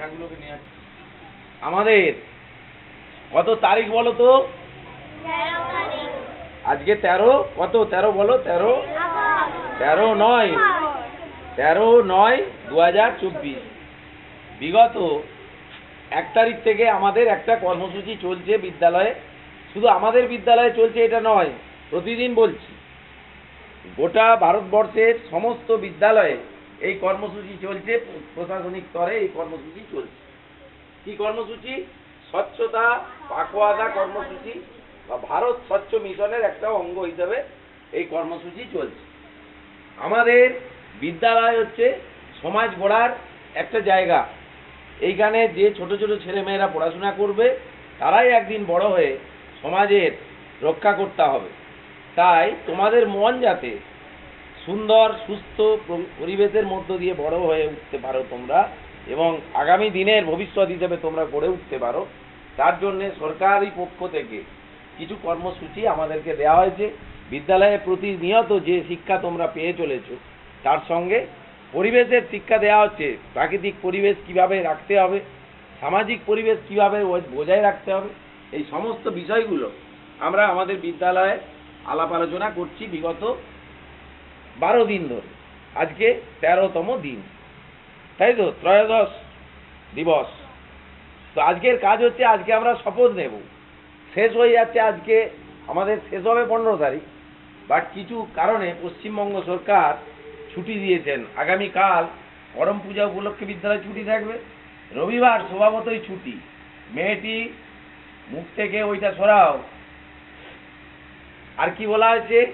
নিয়ে। আমাদের, কত তারিখ বলো তো? আজকে তেরো, কত? তেরো বলো, তেরো? তেরো নয়। তেরো নয় দু হাজার চব্বিশ। বিগত এক তারিখ থেকে আমাদের একটা কর্মসূচি চলছে বিদ্যালয়ে। শুধু আমাদের বিদ্যালয়ে চলছে এটা নয়, প্রতিদিন বলছি। গোটা ভারতবর্ষের সমস্ত বিদ্যালয়ে এই কর্মসূচি চলছে, প্রশাসনিক স্তরে এই কর্মসূচি চলছে। কি কর্মসূচি? স্বচ্ছতা, পাকোয়াদা কর্মসূচি বা ভারত স্বচ্ছ মিশনের একটা অঙ্গ হিসাবে এই কর্মসূচি চলছে। আমাদের বিদ্যালয় হচ্ছে সমাজ গড়ার একটা জায়গা। এইখানে যে ছোট ছোট ছেলেমেয়েরা পড়াশোনা করবে, তারাই একদিন বড় হয়ে সমাজের রক্ষা করতে হবে। তাই তোমাদের মন যাতে সুন্দর, সুস্থ পরিবেশের মধ্য দিয়ে বড় হয়ে উঠতে পারো তোমরা এবং আগামী দিনের ভবিষ্যৎ হিসেবে তোমরা গড়ে উঠতে পারো। তার জন্যে সরকারি পক্ষ থেকে কিছু কর্মসূচি আমাদেরকে দেওয়া হয়েছে। বিদ্যালয়ে প্রতিনিয়ত যে শিক্ষা তোমরা পেয়ে চলেছ, তার সঙ্গে পরিবেশের শিক্ষা দেওয়া হচ্ছে। প্রাকৃতিক পরিবেশ কীভাবে রাখতে হবে, সামাজিক পরিবেশ কীভাবে বজায় রাখতে হবে, এই সমস্ত বিষয়গুলো আমরা আমাদের বিদ্যালয়ে আলাপ আলোচনা করছি। বিগত বারো দিন ধরে। আজকে তেরোতম দিন। তাই তো? ত্রয়োদশ দিবস। তো আজকের কাজ হচ্ছে, আজকে আমরা শপথ নেব। শেষ হয়ে যাচ্ছে আজকে। আমাদের শেষ হবে পনেরো তারিখ। বাট কিছু কারণে পশ্চিমবঙ্গ সরকার ছুটি দিয়েছেন। আগামীকাল করম পূজা উপলক্ষে বিদ্যালয় ছুটি থাকবে। রবিবার স্বভাবতই ছুটি। মেয়েটি মুখ থেকে ওইটা সরাও। আর কি বলা হয়েছে?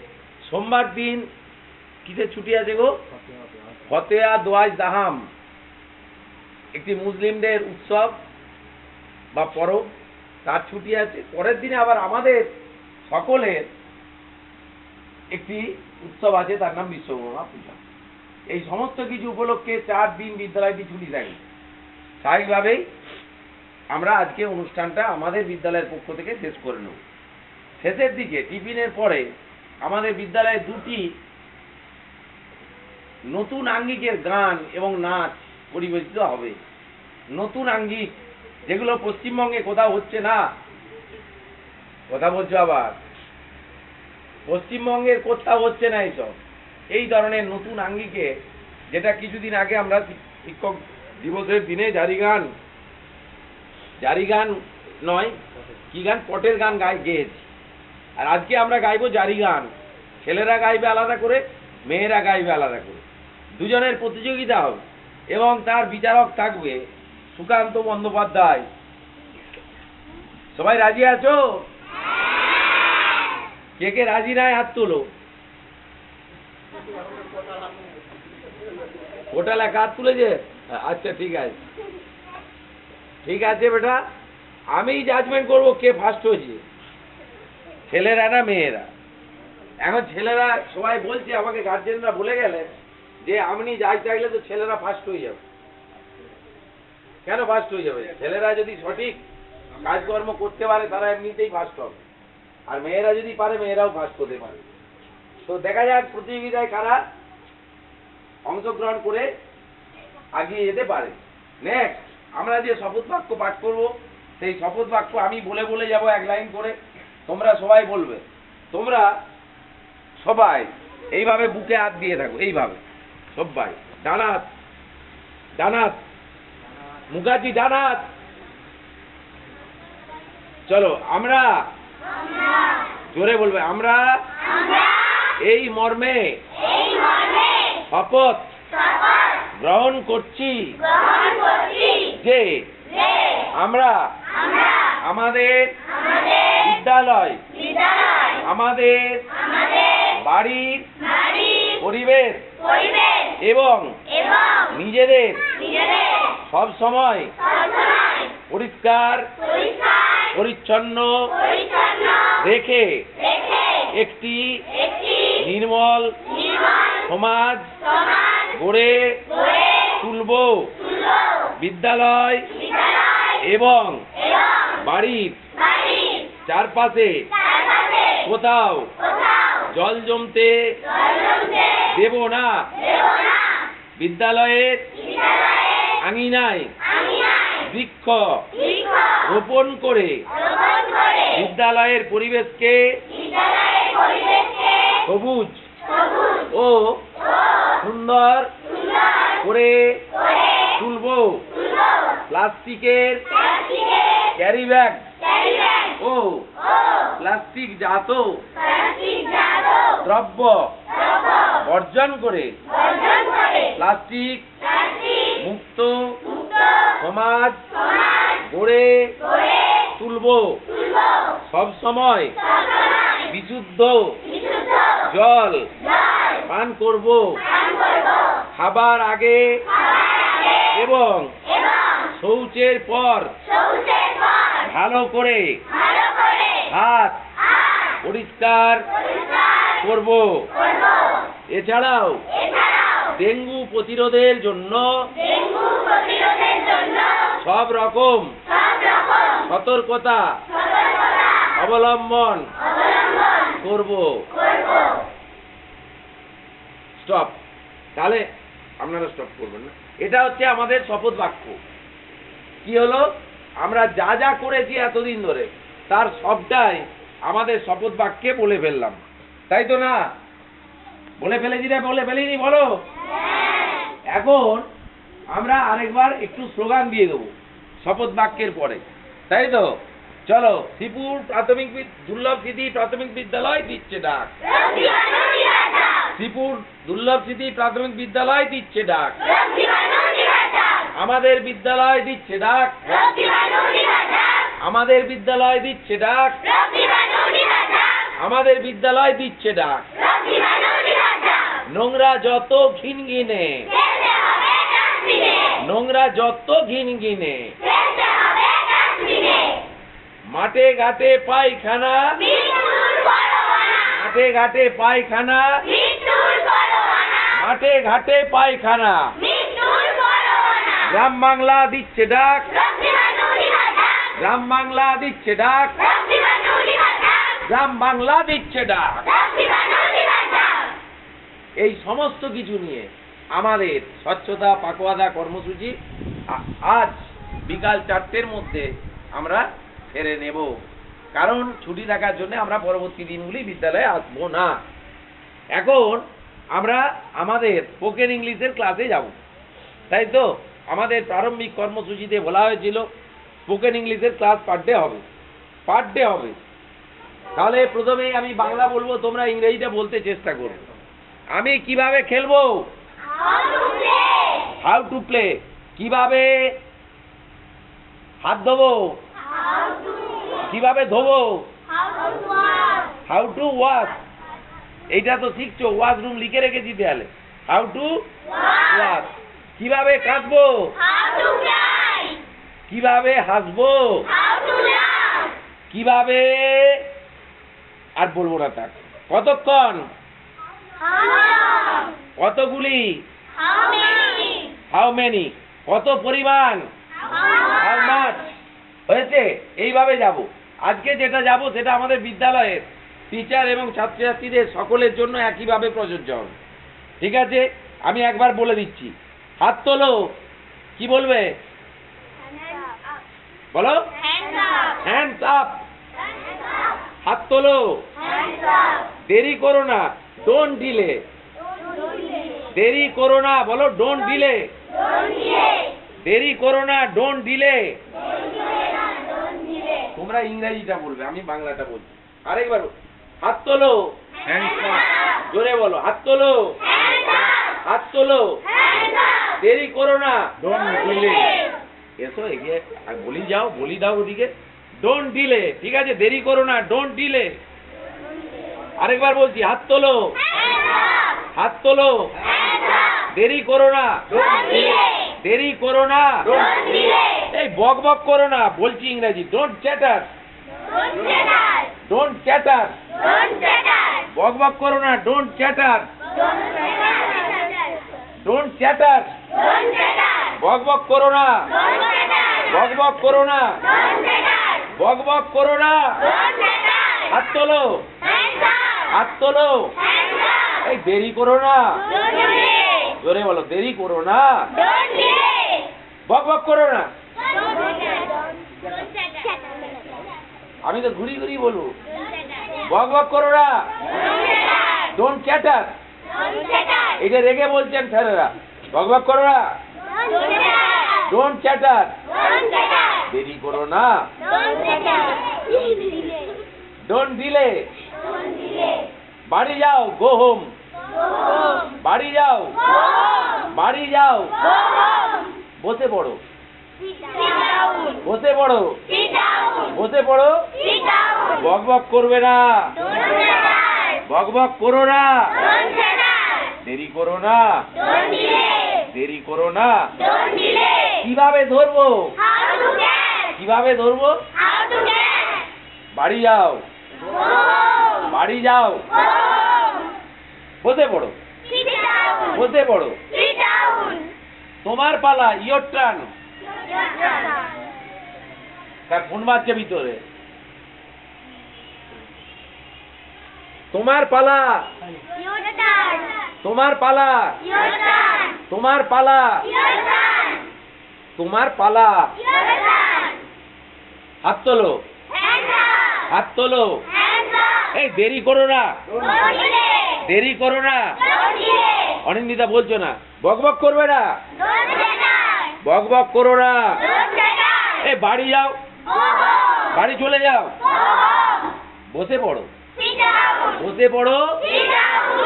সোমবার দিন কিসের ছুটি আছে গো? ফতেয়া দোয়াজ দাহাম একটি মুসলিমদের উৎসব বা পরব, তার ছুটি আছে। পরের দিনে আবার আমাদের সকলের একটি উৎসব আছে, তার নাম বিশ্বকর্মা পূজা। এই সমস্ত কিছু উপলক্ষে চার দিন বিদ্যালয়টি ছুটি থাকে। স্বাভাবিকভাবেই আমরা আজকে অনুষ্ঠানটা আমাদের বিদ্যালয়ের পক্ষ থেকে শেষ করে নেব। শেষের দিকে টিফিনের পরে আমাদের বিদ্যালয়ে দুটি নতুন আঙ্গিকের গান এবং নাচ পরিবেশিত হবে। নতুন আঙ্গিক, যেগুলো পশ্চিমবঙ্গে কোথাও হচ্ছে না। কথা বলছো আবার? পশ্চিমবঙ্গের কোথাও হচ্ছে না এইসব। এই ধরনের নতুন আঙ্গিকে, যেটা কিছুদিন আগে আমরা শিক্ষক দিবসের দিনে জারি গান জারি গান নয়, কি গান? পটের গান গাই, গেয়েছি। আর আজকে আমরা গাইবো জারি গান। ছেলেরা গাইবে আলাদা করে, মেয়েরা গাইবে আলাদা করে। দুজনের প্রতিযোগিতা হবে এবং তার বিচারক থাকবে সুকান্ত বন্দ্যোপাধ্যায়। সবাই রাজি আছো? কে কে রাজি নাই হাত তোলো। ওটা লেখা, হাত তুলেছে আচ্ছা ঠিক আছে। ঠিক আছে বেটা। আমি জাজমেন্ট করব কে ফার্স্ট হয়েছে। ছেলেরা না মেয়েরা? এখন ছেলেরা সবাই বলছে, আমাকে গার্জেনরা বলে গেলেন। যে আপনি যাই চাইলে তো ছেলেরা ফার্স্ট হয়ে যাবে। কেন ফার্স্ট হয়ে যাবে? ছেলেরা যদি সঠিক কাজকর্ম করতে পারে, তারা এমনিতেই ফার্স্ট হবে। আর মেয়েরা যদি পারে, মেয়েরাও ফার্স্ট হতে পারে। তো দেখা যাক প্রতিযোগিতায় কারা অংশগ্রহণ করে আগিয়ে যেতে পারে। নেক্সট আমরা যে শপথ বাক্য পাঠ করব, সেই শপথ বাক্য আমি বলে বলে যাব এক লাইন করে। তোমরা সবাই বলবে। তোমরা সবাই এইভাবে বুকে হাত দিয়ে থাকো, এইভাবে। সবাই ডানাত ডানাত মুখার্জি ডানাত চলো, আমরা। জোরে বলবে, আমরা। এই মর্মে। শপথ গ্রহণ করছি। যে আমরা আমাদের বিদ্যালয়, আমাদের বাড়ির পরিবেশ এবং নিজেদের সব সময় পরিষ্কার পরিচ্ছন্ন রেখে একটি নির্মল সমাজ গড়ে তুলব। বিদ্যালয় এবং বাড়ির চারপাশে কোথাও জল জমতে দেব না। বিদ্যালয়ের আঙিনায় বৃক্ষ রোপণ করে বিদ্যালয়ের পরিবেশকে সবুজ ও সুন্দর করে তুলব প্লাস্টিকের ক্যারি ব্যাগ ও প্লাস্টিক জাত দ্রব্য বর্জন করে প্লাস্টিক মুক্ত সমাজ গড়ে তুলব। সব সময় বিশুদ্ধ জল পান করব। খাবার আগে এবং শৌচের পর ভালো করে হাত পরিষ্কার করব। এছাড়াও ডেঙ্গু প্রতিরোধের জন্য। সব রকম সতর্কতা অবলম্বন করব। স্টপ। তাহলে আপনারা স্টপ করবেন না। এটা হচ্ছে আমাদের শপথ বাক্য। কি হলো? আমরা যা যা করেছি এতদিন ধরে, তার সবটাই আমাদের শপথ বাক্যে বলে ফেললাম। তাই তো না? বলে ফেলেছি রে, বলে ফেলিনি বলো? এখন আমরা আরেকবার একটু স্লোগান দিয়ে দেবো, শপথ বাক্যের পরে। তাই তো? চলো, শ্রীপুর প্রাথমিক দুর্লভ স্মৃতি প্রাথমিক বিদ্যালয় দিচ্ছে ডাক। শ্রীপুর দুর্লভ স্মৃতি প্রাথমিক বিদ্যালয় দিচ্ছে ডাক। আমাদের বিদ্যালয় দিচ্ছে ডাক। আমাদের বিদ্যালয় দিচ্ছে ডাক। আমাদের বিদ্যালয় দিচ্ছে ডাক। নোংরা যত ঘিন গিনে নোংরা যত ঘিন গিনে মাঠে ঘাটে পায়খানা। মাঠে ঘাটে পায়খানা। মাঠে ঘাটে পায়খানা। গ্রাম বাংলা দিচ্ছে ডাক। গ্রাম বাংলা দিচ্ছে ডাক। গ্রাম বাংলা দিচ্ছে ডাক। এই সমস্ত কিছু নিয়ে আমাদের স্বচ্ছতা পাকওয়াদা কর্মসূচি আজ বিকাল চারটের মধ্যে আমরা সেরে নেব। কারণ ছুটি থাকার জন্য আমরা পরবর্তী দিনগুলি বিদ্যালয়ে আসব না। এখন আমরা আমাদের স্পোকেন ইংলিশের ক্লাসে যাব। তাই তো? আমাদের প্রারম্ভিক কর্মসূচিতে বলা হয়েছিল স্পোকেন ইংলিশের ক্লাস পার ডে হবে। পার ডে হবে। তাহলে প্রথমেই আমি বাংলা বলব, তোমরা ইংরেজিটা বলতে চেষ্টা করবে আমি কীভাবে খেলব? হাউ টু প্লে কীভাবে হাত ধোবো? কীভাবে ধোবো? হাউ টু ওয়াশ এইটা তো শিখছো ওয়াশরুম লিখে রেখেছি দেয়ালে হাউ টু ওয়াশ কীভাবে কাঁদবো কীভাবে হাসবো? কীভাবে আর বলব না তাক। কতক্ষণ? কতগুলি? হাউ মেনি কত পরিমাণ? হাউ মাছ হয়েছে? এইভাবে যাব। আজকে যেটা যাব সেটা আমাদের বিদ্যালয়ের টিচার এবং ছাত্রছাত্রীদের সকলের জন্য একইভাবে প্রযোজ্য হবে। ঠিক আছে? আমি একবার বলে দিচ্ছি। হাত তোলো। কি বলবে? বলো। হ্যান্ডস আপ হাত তোলো। দেরি করো না। ডোন্ট ডিলে দেরি করো না বলো ডোন্ট ডিলে দেরি করো না ডোন্ট ডিলে তোমরা ইংরেজিটা বলবে আমি বাংলাটা বলছি। আরেকবার বলো। হাত তোলো। জোরে বলো হাত তোলো। হাত তোলো। দেরি করো না। ডোন্ট ডিলে এসো এগিয়ে। আর বলি যাও বলি দাও ওদিকে। ডোন্ট ডিলে ঠিক আছে? দেরি করো না ডোন্ট ডিলে আরেকবার বলছি, হাত তোলো। হাত তোলো। দেরি করো না। দেরি করো না। এই বক বক করো না, বলছি ইংরেজি ডোন্ট চ্যাটার ডোন্ট চ্যাটার বক বক করো না ডোন্ট চ্যাটার ডোন্ট চ্যাটার বক বক করো না। বক বক করো না। বক বক করো না। হাত তোলো। হাত তোলো। এই দেরি করো না। জোরে বলো দেরি করো না। বক বক করো না। আমি তো ঘুরি ঘুরি বলব। বক বক করো না। ডোন্ট চ্যাটার এটা রেগে বলছেন স্যারেরা। বক বক করো না। ডোন্ট চ্যাটার দেরি করো না। ডোন্ট ডিলে বাড়ি যাও গো হোম বাড়ি যাও। বাড়ি যাও। বসে পড়ো। বসে পড়ো। বসে পড়ো। বক বক করবে না। বক বক করো না। দেরি করো না। দেরি করো না। কীভাবে ধরবো? কীভাবে ধরবো? বাড়ি যাও। বাড়ি যাও। বসে পড়ো। বসে পড়ো। তোমার পালা ইয়োর টার্ন তার ফোন বাজছে ভিতরে। তোমার পালা। তোমার পালা। তোমার পালা। তোমার পালা। হাত তোলো। হাত তোলো। এই দেরি করো না। দেরি করো না। অনিন্দিতা বলছো না। বক বক করবে না। বক বক করো না। এই বাড়ি যাও। বাড়ি চলে যাও। বসে পড়ো। বসে পড়ো।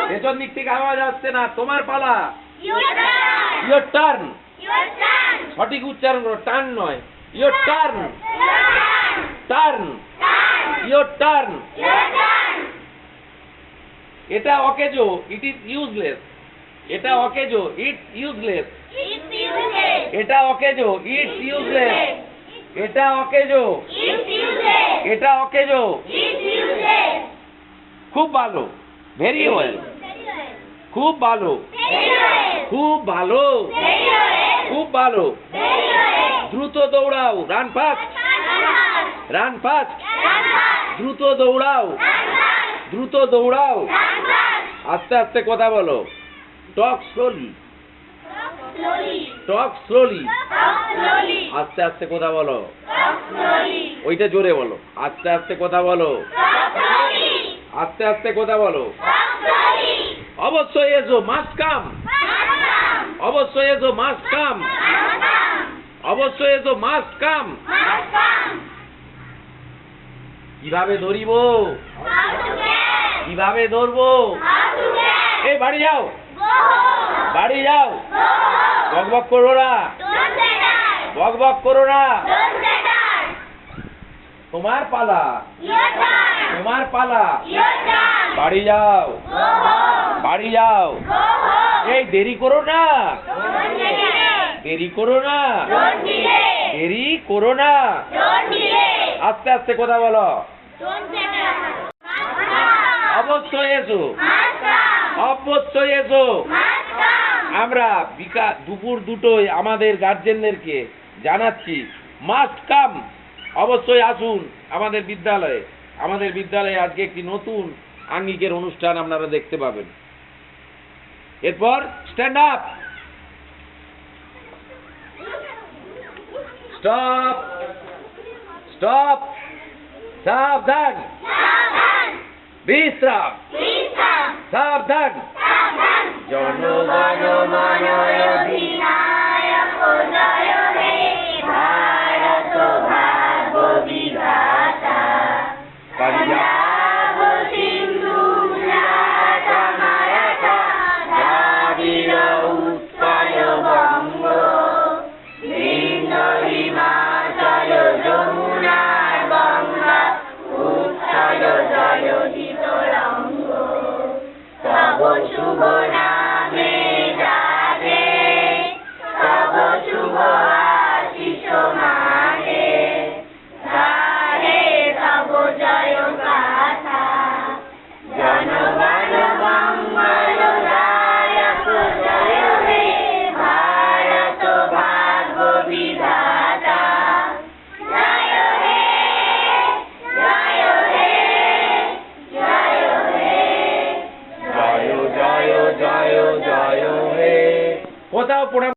পেছন দিক থেকে আওয়াজ আসছে না। তোমার পালা। ইয়োর টার্ন সঠিক উচ্চারণ করো। টার্ন নয়। Your turn turn your turn এটা অকেজো ইট ইজ ইউজলেস এটা অকেজো ইট ইউজলেস এটা অকেজো ইটস ইউজলেস এটা অকেজো এটা অকেজো. খুব ভালো ভেরি ওয়েল খুব ভালো। খুব ভালো। খুব ভালো। দ্রুত দৌড়াও রান ফাস্ট রান ফাস্ট দ্রুত দৌড়াও। দ্রুত দৌড়াও। আস্তে আস্তে কথা বলো। টক স্লোলি টক স্লোলি আস্তে আস্তে কথা বলো। ওইটা জোরে বলো। আস্তে আস্তে কথা বলো। আস্তে আস্তে কথা বলো। অবশ্যই এসো মাস্ট কাম অবশ্যই এসো মাস্ট কাম অবশ্যই এসো মাস্ট কাম কীভাবে ধরিব? কীভাবে ধরবো? এই বাড়ি যাও। বাড়ি যাও। বক বক করো না। বক বক করো না। তোমার পালা। তোমার পালা। বাড়ি যাও। বাড়ি যাও। এই, দেরি করো না। দেরি করো না। দেরি করো না। আস্তে আস্তে কথা বলো। অবশ্যই এসো। অবশ্যই এসো। আমরা বিকা দুপুর দুটোয় আমাদের গার্জেনদেরকে জানাচ্ছি মাস্ট কাম। অবশ্যই আসুন আমাদের বিদ্যালয়ে। আমাদের বিদ্যালয়ে আজকে একটি নতুন আঙ্গিকের অনুষ্ঠান আপনারা দেখতে পাবেন। এরপর স্ট্যান্ড আপ স্টপ স্টপ सावधान। विश्राम। सावधान। जनो मनो मनो अभिनाय को जय हे भाई